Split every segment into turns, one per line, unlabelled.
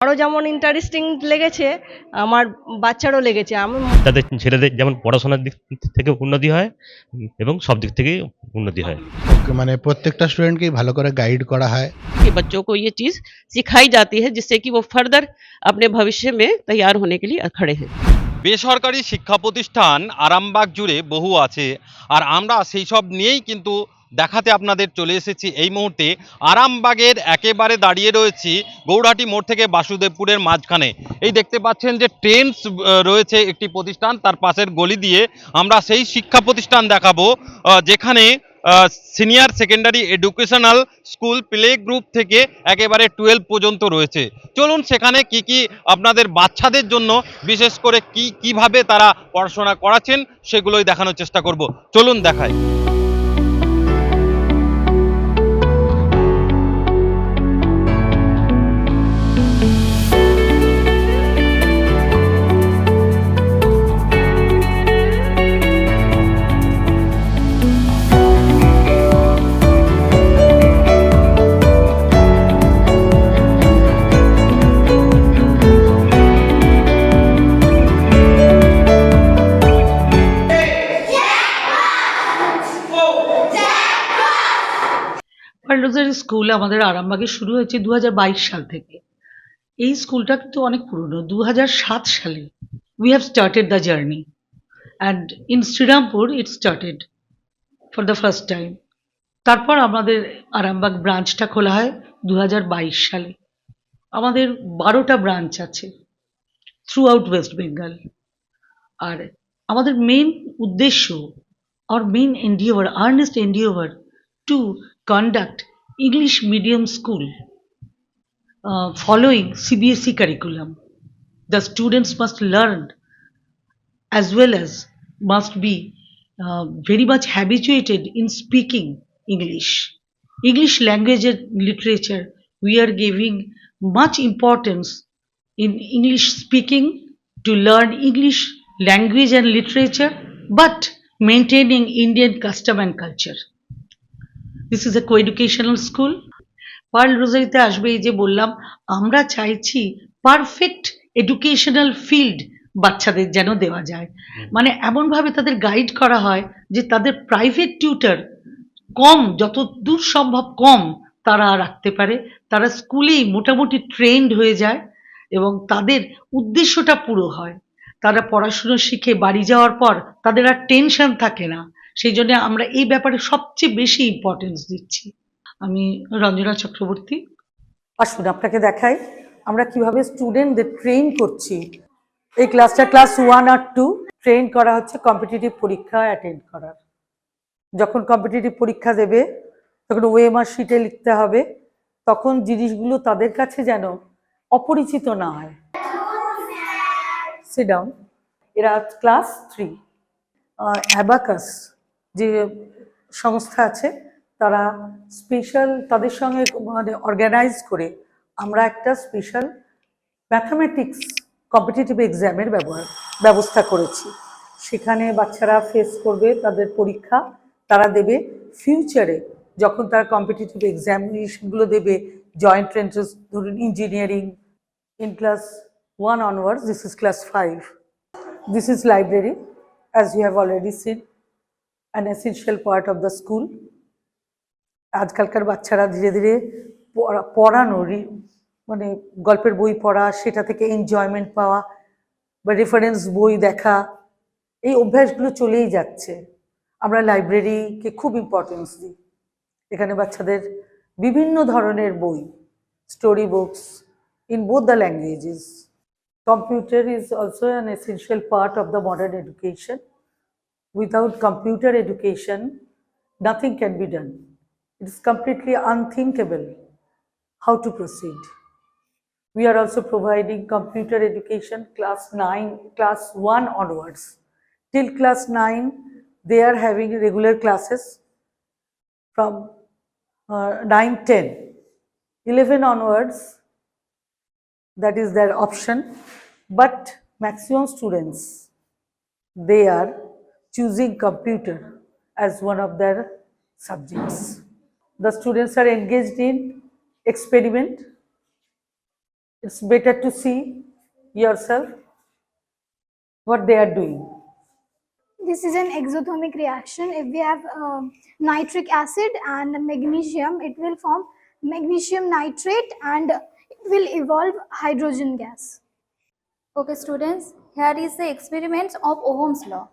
আমারও যেমন ইন্টারেস্টিং লেগেছে আমার বাচ্চারও লেগেছে আমি
তাদের ছেলেদের যেমন পড়াশোনার দিক থেকে উন্নতি হয় এবং সব দিক থেকেই উন্নতি হয়
মানে প্রত্যেকটা স্টুডেন্টকেই ভালো করে গাইড করা হয়
कि बच्चों को ये चीज़ सिखाई जाती है जिससे कि वो फर्दर अपने भविष्य में तैयार होने के लिए खड़े हैं
বেসরকারি শিক্ষা প্রতিষ্ঠান আরামবাগ জুড়ে বহু আছে আর আমরা সেই সব নিয়েই কিন্তু দেখাতে আপনাদের চলে এসেছি এই মুহূর্তে। আরামবাগের একেবারে দাঁড়িয়ে রয়েছি গৌরহাটি মোড় থেকে বাসুদেবপুরের মাঝখানে। এই দেখতে পাচ্ছেন যে ট্রেন্স রয়েছে একটি প্রতিষ্ঠান, তার পাশের গলি দিয়ে আমরা সেই শিক্ষা প্রতিষ্ঠান দেখাবো যেখানে senior secondary educational school play group থেকে একেবারে টুয়েলভ পর্যন্ত রয়েছে। চলুন সেখানে কি কি আপনাদের বাচ্চাদের জন্য বিশেষ করে কি, কীভাবে তারা পড়াশোনা করাচ্ছেন, সেগুলোই দেখানোর চেষ্টা করব। চলুন দেখাই।
ওয়ার্ল্ড স্কুল আমাদের আরামবাগে শুরু হয়েছে দু সাল থেকে। এই স্কুলটা কিন্তু অনেক পুরনো দু সালে। We have started the journey and in Serampore it started for the first time তারপর আমাদের আরামবাগ ব্রাঞ্চটা খোলা হয় দু সালে। আমাদের বারোটা ব্রাঞ্চ আছে থ্রু আউট ওয়েস্ট বেঙ্গল আর আমাদের মেন উদ্দেশ্য আর main endeavour earnest endeavour to conduct English medium school uh, following CBSE curriculum. The students must learn as well as must be uh, very much habituated in speaking English. English language and literature, we are giving much importance in English speaking to learn English language and literature, but maintaining Indian custom and culture. This is a coeducational school Pearl রোজারিতে আসবে এই যে বললাম আমরা চাইছি perfect educational field বাচ্চাদের যেন দেওয়া যায়। মানে এমনভাবে তাদের গাইড করা হয় যে তাদের প্রাইভেট টিউটার কম যত দূর সম্ভব কম তারা রাখতে পারে। তারা স্কুলেই মোটামুটি ট্রেন্ড হয়ে যায় এবং তাদের উদ্দেশ্যটা পুরো হয়। তারা পড়াশুনো শিখে বাড়ি যাওয়ার পর তাদের আর টেনশন থাকে না। সেই জন্য আমরা এই ব্যাপারে সবচেয়ে বেশি ইম্পর্টেন্স দিচ্ছি। আমি রঞ্জনা চক্রবর্তী।
আসুন, আপনাকে দেখাই। আমরা কীভাবে স্টুডেন্টদের ট্রেন করছি। এই ক্লাসটা ক্লাস ওয়ান আর টু ট্রেন করা হচ্ছে কম্পিটিটিভ পরীক্ষা অ্যাটেন্ড করার। যখন কম্পিটিটিভ পরীক্ষা দেবে, তখন ওএমআর শিটে লিখতে হবে, তখন জিনিসগুলো তাদের কাছে যেন অপরিচিত না হয়। সিডাউন এরা ক্লাস থ্রি অ্যাবাকাস যে সংস্থা আছে তারা স্পেশাল তাদের সঙ্গে মানে অর্গানাইজ করে আমরা একটা স্পেশাল ম্যাথামেটিক্স কম্পিটিটিভ এক্সামের ব্যবহার ব্যবস্থা করেছি সেখানে বাচ্চারা ফেস করবে তাদের পরীক্ষা তারা দেবে ফিউচারে যখন তারা কম্পিটিটিভ এক্সামিনেশনগুলো দেবে জয়েন্ট এন্ট্রান্স ধরুন engineering in class 1 onwards, this is class 5. This is library, as you have already seen, an essential part of the school. আজকালকার বাচ্চারা ধীরে ধীরে পড়া- পড়ানো মানে গল্পের বই পড়া, সেটা থেকে এনজয়মেন্ট পাওয়া বা রেফারেন্স বই দেখা, এই অভ্যাসগুলো চলেই যাচ্ছে আমরা লাইব্রেরিকে খুব ইম্পর্টেন্স দিই এখানে বাচ্চাদের বিভিন্ন ধরনের বই story books in both the languages. Computer is also an essential part of the modern education. Without computer education, nothing can be done. It is completely unthinkable how to proceed. We are also providing computer education class 9, class 1 onwards. Till class 9, they are having regular classes from uh, 9, 10. 11 onwards, that is their option but maximum students they are choosing computer as one of their subjects the students are engaged in experiment It's better to see yourself what they are doing.
This is an exothermic reaction. If we have um, nitric acid and magnesium, it will form magnesium nitrate and it will evolve hydrogen gas.
Okay, students, here is the experiment of Ohm's law.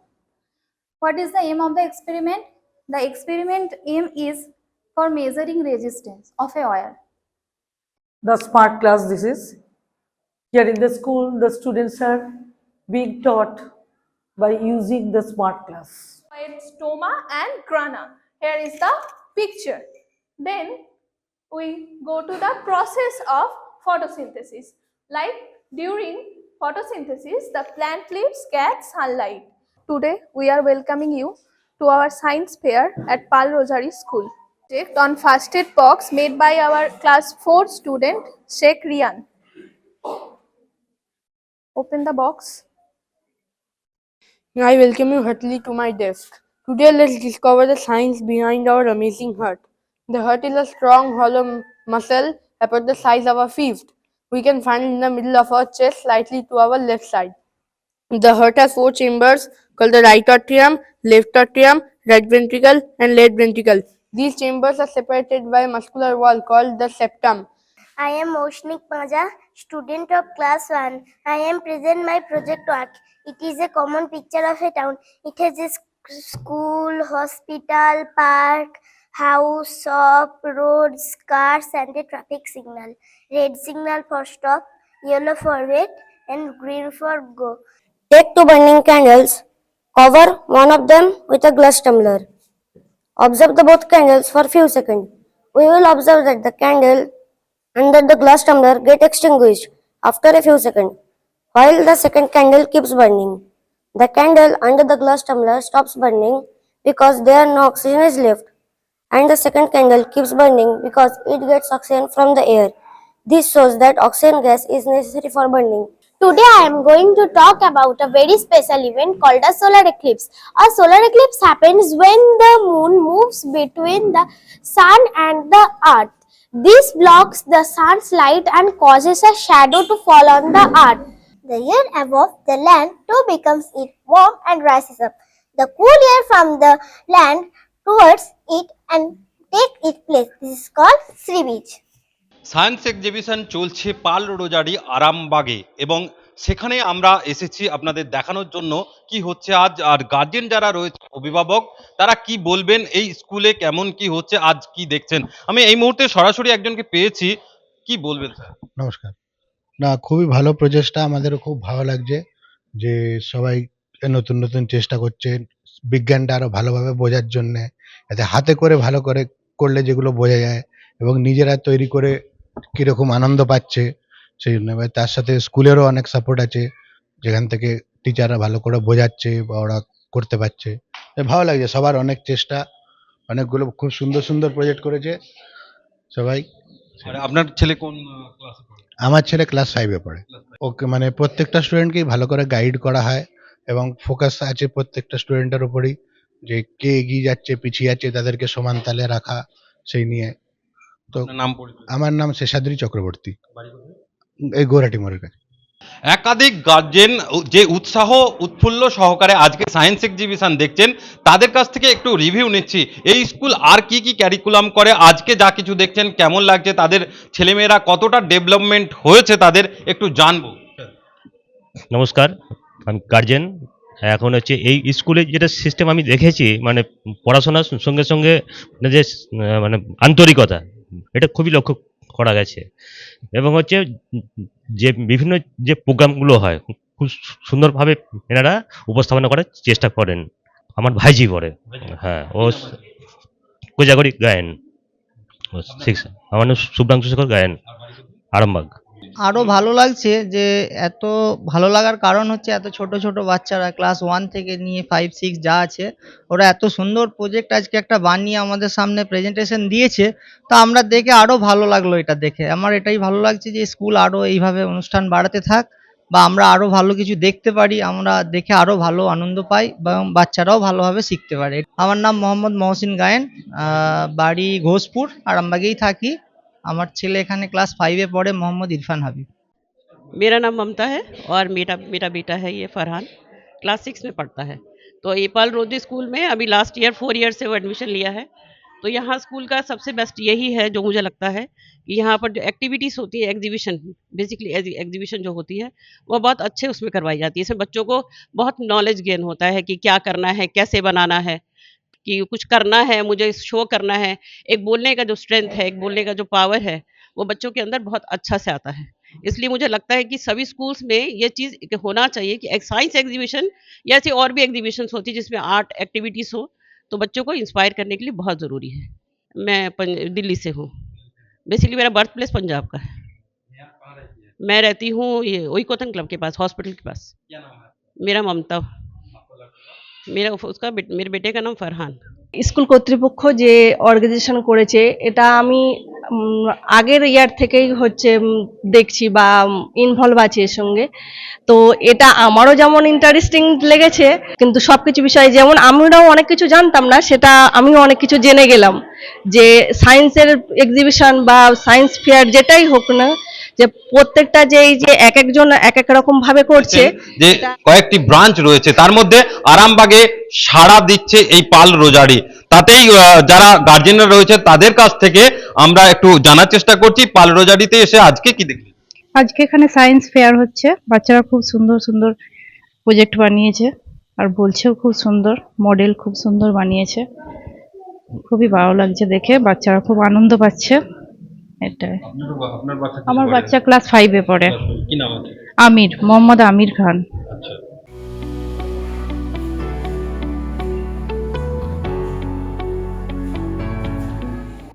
What is the aim of the experiment? The experiment aim is for measuring resistance of a wire.
The smart class this is. Here in the school, the students are being taught by using the smart class.
its stoma and grana. Here is the picture. Then we go to the process of photosynthesis. Like during photosynthesis, the plant leaves get sunlight. Today we are welcoming you to our science fair at Pal Rosary School. Project on first aid box made by our class 4 student Sheikh Rian. Open the box.
I welcome you heartily to my desk. Today, let's discover the science behind our amazing heart. The heart is a strong, hollow muscle about the size of a fist. We can find it in the middle of our chest, slightly to our left side. The heart has four chambers called the right atrium, left atrium, right ventricle, and left ventricle. These chambers are separated by a muscular wall called the septum.
I am Moshnik Paja, student of class 1. I am present my project work. It is a common picture of a town. It has a sc- school, hospital, park, house, shop, roads, cars and a traffic signal. Red signal for stop, yellow for wait and green for go. Take two burning candles. Cover one of them with a glass tumbler. Observe the both candles for few seconds. We will observe that the candle under the glass tumbler get extinguished after a few seconds, while the second candle keeps burning. The candle under the glass tumbler stops burning because there no oxygen is left, and the second candle keeps burning because it gets oxygen from the air. This shows that oxygen gas is necessary for burning. Today I am going to talk about a very special event called a solar eclipse. A solar eclipse happens when the moon moves between the sun and the earth. This blocks the sun's light and causes a shadow to fall on the earth. The air above the land too becomes it warm and rises up. The cool air from the land towards it and take its place. This is called sea beach.
Science exhibition চলছে পাল রোজারি আরামবাগে এবং সেখানে আমরা এসেছি আপনাদের দেখানোর জন্য কি হচ্ছে আজ আর গার্জেন যারা রয়েছে, অভিভাবক, তারা কি বলবেন, এই স্কুলে কেমন কি হচ্ছে, আজ কি দেখছেন? আমি এই মুহূর্তে সরাসরি একজনকে পেয়েছি, কি বলবেন স্যার?
নমস্কার। না, খুবই ভালো প্রচেষ্টা, আমাদেরও খুব ভালো লাগছে যে সবাই নতুন নতুন চেষ্টা করছে, বিজ্ঞানটা আরও ভালোভাবে বোঝার জন্যে, যাতে হাতে করে ভালো করে করলে যেগুলো বোঝা যায় এবং নিজেরা তৈরি করে কীরকম আনন্দ পাচ্ছে সেই জন্য এবার তার সাথে স্কুলেরও অনেক সাপোর্ট আছে যেখান থেকে টিচাররা ভালো করে বোঝাচ্ছে বা ওরা করতে পারছে। ভালো লাগছে সবার অনেক চেষ্টা অনেকগুলো খুব সুন্দর সুন্দর প্রজেক্ট করেছে সবাই।
আপনার ছেলে কোন ক্লাসে পড়ে?
আমার ছেলে ক্লাস ফাইভে পড়ে। ওকে মানে প্রত্যেকটা স্টুডেন্টকেই ভালো করে গাইড করা হয় এবং ফোকাস আছে প্রত্যেকটা স্টুডেন্টের উপরই যে কে এগিয়ে যাচ্ছে পিছিয়ে যাচ্ছে তাদেরকে সমান তালে রাখা সেই নিয়ে তো
নাম
আমার নাম শেষাদ্রি চক্রবর্তী।
বাড়ি কোথায়?
এই গৌরাটি মোড়ের কাছে।
একাধিক গার্জেন যে উৎসাহ উৎফুল্ল সহকারে আজকে সায়েন্স এক্সিবিশন দেখছেন তাদের কাছ থেকে একটু রিভিউ নিচ্ছি। এই স্কুল আর কি কি ক্যারিকুলাম করে? আজকে যা কিছু দেখছেন কেমন লাগছে তাদের ছেলেমেয়েরা? কতটা ডেভেলপমেন্ট হয়েছে তাদের? একটু জানব।
নমস্কার আমি গার্জেন। এখন হচ্ছে এই স্কুলে যেটা সিস্টেম আমি দেখেছি মানে পড়াশোনার সঙ্গে সঙ্গে মানে যে মানে আন্তরিকতা এটা খুবই লক্ষ্য করা গেছে। এবং হচ্ছে যে বিভিন্ন যে প্রোগ্রামগুলো হয়, খুব সুন্দরভাবে এনারা উপস্থাপনা করার চেষ্টা করেন। আমার ভাইজি পড়ে হ্যাঁ ও কোজাগরি গায়েন। আমার নাম শুভ্রাংশু শেখর গায়েন, আরামবাগ।
আরও ভালো লাগছে যে এত ভালো লাগার কারণ হচ্ছে এত ছোট ছোট বাচ্চারা ক্লাস ওয়ান থেকে নিয়ে ফাইভ সিক্স যা আছে ওরা এত সুন্দর প্রজেক্ট আজকে একটা বানিয়ে আমাদের সামনে প্রেজেন্টেশন দিয়েছে তো আমরা দেখে আরও ভালো লাগল এটা দেখে। আমার এটাই ভালো লাগছে যে স্কুল আরও এইভাবে অনুষ্ঠান বাড়াতে থাক বা আমরা আরও ভালো কিছু দেখতে পারি আমরা দেখে আরও ভালো আনন্দ পাই এবং বাচ্চারাও ভালোভাবে শিখতে পারে। আমার নাম মোহাম্মদ মহসিন গায়েন বাড়ি ঘোষপুর আরামবাগেই থাকি। আমার ছেলে এখানে ক্লাস ফাইভে পড়ে মোহাম্মদ ইরফান হাবিব
मेरा नाम ममता है और मेरा मेरा बेटा है ये फरहान क्लास सिक्स में पढ़ता है तो एपाल रोजी स्कूल में अभी लास्ट ईयर फोर ईयर से वो एडमिशन लिया है तो यहाँ स्कूल का सबसे बेस्ट यही है जो मुझे लगता है कि यहाँ पर जो एक्टिविटीज़ होती है एग्जीबिशन बेसिकली एग्जीबिशन जो होती है वो बहुत अच्छे उसमें करवाई जाती है इसमें बच्चों को बहुत नॉलेज गेन होता है कि क्या करना है कैसे बनाना है कि कुछ करना है, मुझे शो करना है। एक बोलने का जो स्ट्रेंथ है, एक बोलने का जो पावर है, वो बच्चों के अंदर बहुत अच्छा से आता है। इसलिए मुझे लगता है कि सभी स्कूल्स में ये चीज़ होना चाहिए कि साइंस एग्जीबिशन या ऐसी और भी एग्जीबिशन होती है जिसमें आर्ट एक्टिविटीज़ हो तो बच्चों को इंस्पायर करने के लिए बहुत ज़रूरी है। मैं दिल्ली से हूँ। बेसिकली मेरा बर्थ प्लेस पंजाब का है। मैं रहती हूँ ये वही कोतन क्लब के पास हॉस्पिटल के पास। मेरा ममता। मेरा उसका बेट- मेरे बेटे का नाम फरहान
স্কুল কর্তৃপক্ষ যে অর্গানাইজেশন করেছে এটা আমি উম, আগের ইয়ার থেকেই হচ্ছে উম, দেখছি বা ইনভলভ আছি এর সঙ্গে তো এটা আমারও যেমন ইন্টারেস্টিং লেগেছে কিন্তু সবকিছু বিষয়ে যেমন আমরাও অনেক কিছু জানতাম না সেটা আমিও অনেক কিছু জেনে গেলাম যে সায়েন্সের এক্সিবিশন বা সায়েন্স ফেয়ার যেটাই হোক না যে প্রত্যেকটা যে এই যে এক একজন এক এক রকম ভাবে করছে
যে কয়েকটি ব্রাঞ্চ রয়েছে তার মধ্যে আরামবাগে সাড়া দিচ্ছে এই পাল রোজারি। তাতেই যারা গার্জেনরা রয়েছে তাদের কাছ থেকে আমরা একটু জানার চেষ্টা করছি পাল রোজারিতে এসে আজকে কি দেখলি
আজকে এখানে সায়েন্স ফেয়ার হচ্ছে। বাচ্চারা খুব সুন্দর সুন্দর প্রজেক্ট বানিয়েছে আর বলছেও খুব সুন্দর মডেল খুব সুন্দর বানিয়েছে। খুবই ভালো লাগছে দেখে বাচ্চারা খুব আনন্দ পাচ্ছে। এটাই আমার বাচ্চা ক্লাস ফাইভে পড়ে। আমির মোহাম্মদ আমির খান।